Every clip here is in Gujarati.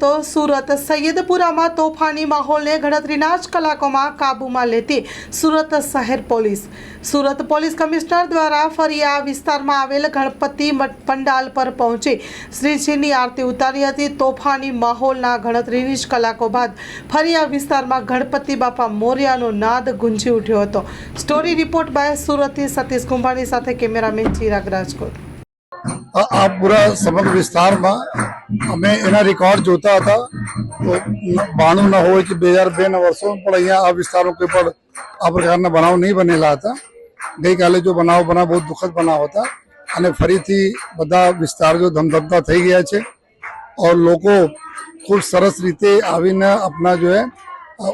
તો સુરત સૈયદપુરામાં તોફાની માહોલને ગણતરીના જ કલાકોમાં કાબૂમાં લેતી સુરત શહેર પોલીસ. સુરત પોલીસ કમિશનર દ્વારા ફરી આ વિસ્તારમાં આવેલ ગણપતિ પંડાલ પર પહોંચી શ્રીજીની આરતી ઉતારી હતી. તોફાની માહોલના ગણતરીની જ કલાકો બાદ ફરી આ વિસ્તારમાં ગણપતિ બાપા મોર્યાનો નાદ ગુંજી ઉઠ્યો હતો. સ્ટોરી રિપોર્ટ બાય સુરતથી સતીશ કુંભાણી સાથે કેમેરામેન ચિરાગ રાજકોટ. આ પૂરા સમગ્ર વિસ્તારમાં અમે એના રેકોર્ડ જોતા હતા. તો બાણું ન હોય કે બે હજાર બે ના વર્ષો, પણ અહીંયા આ વિસ્તારમાં કોઈ પણ આ પ્રકારના બનાવ નહીં બનેલા હતા. ગઈકાલે જો બનાવ બનાવ, બહુ દુઃખદ બનાવ હતા. અને ફરીથી બધા વિસ્તાર જો ધમધમતા થઈ ગયા છે. ઓર લોકો ખૂબ સરસ રીતે આવીને આપણા જો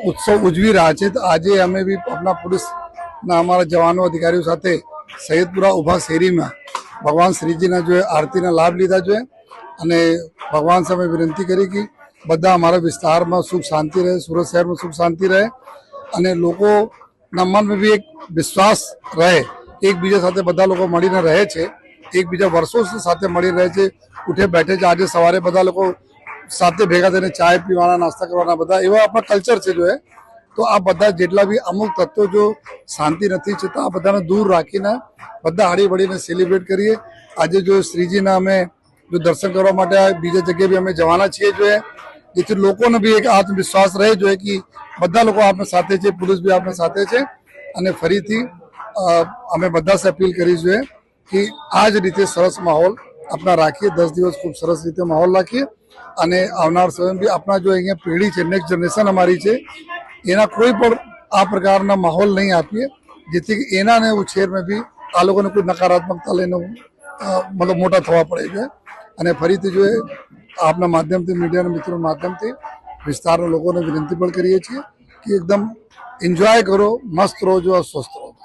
ઉત્સવ ઉજવી રહ્યા છે. તો આજે અમે બી આપણા પોલીસના અમારા જવાનો અધિકારીઓ સાથે સૈયદપુરા ઊભા શેરીમાં ભગવાન શ્રીજીના જો આરતીના લાભ લીધા જોઈએ અને ભગવાન સામે વિનંતી કરી કે બધા અમારા વિસ્તારમાં સુખ શાંતિ રહે, સુરત શહેરમાં સુખ શાંતિ રહે અને લોકોના મનમાં બી એક વિશ્વાસ રહે. એકબીજા સાથે બધા લોકો મળીને રહે છે. એકબીજા વર્ષો સાથે મળી રહે છે. ઉઠે બેઠે છે. આજે સવારે બધા લોકો સાથે ભેગા થઈને ચાય પીવાના, નાસ્તા કરવાના, બધા એવા આપણા કલ્ચર છે જો એ. તો આ બધા જેટલા બી અમુક તત્વો જો શાંતિ નથી છતાં આ બધાને દૂર રાખીને બધા હળી વળીને સેલિબ્રેટ કરીએ. આજે જો શ્રીજીના અમે જો દર્શન કરવા માટે બીજા જગ્યાએ બી અમે જવાના છીએ જોઈએ જેથી લોકોને બી એક આત્મવિશ્વાસ રહે જોઈએ કે બધા લોકો આપણે સાથે છે, પુરુષ બી આપણે સાથે છે. અને ફરીથી અમે બધા અપીલ કરી જોઈએ કે આ જ રીતે સરસ માહોલ આપણા રાખીએ. દસ દિવસ ખૂબ સરસ રીતે માહોલ રાખીએ. અને આવનાર સમય બી આપણા જો અહીંયા પેઢી છે નેક્સ્ટ જનરેશન અમારી છે, એના કોઈ પણ આ પ્રકારના માહોલ નહીં આપીએ. જેથી એનાને ઉછેરમાં બી આ લોકોને કોઈ નકારાત્મકતા લઈને મતલબ મોટા થવા પડે છે. અને ફરીથી જો આપના માધ્યમથી, મીડિયાના મિત્રો માધ્યમથી વિસ્તારના લોકોને વિનંતી પણ કરીએ છીએ કે એકદમ એન્જોય કરો, મસ્ત રહો જો સ્વસ્થ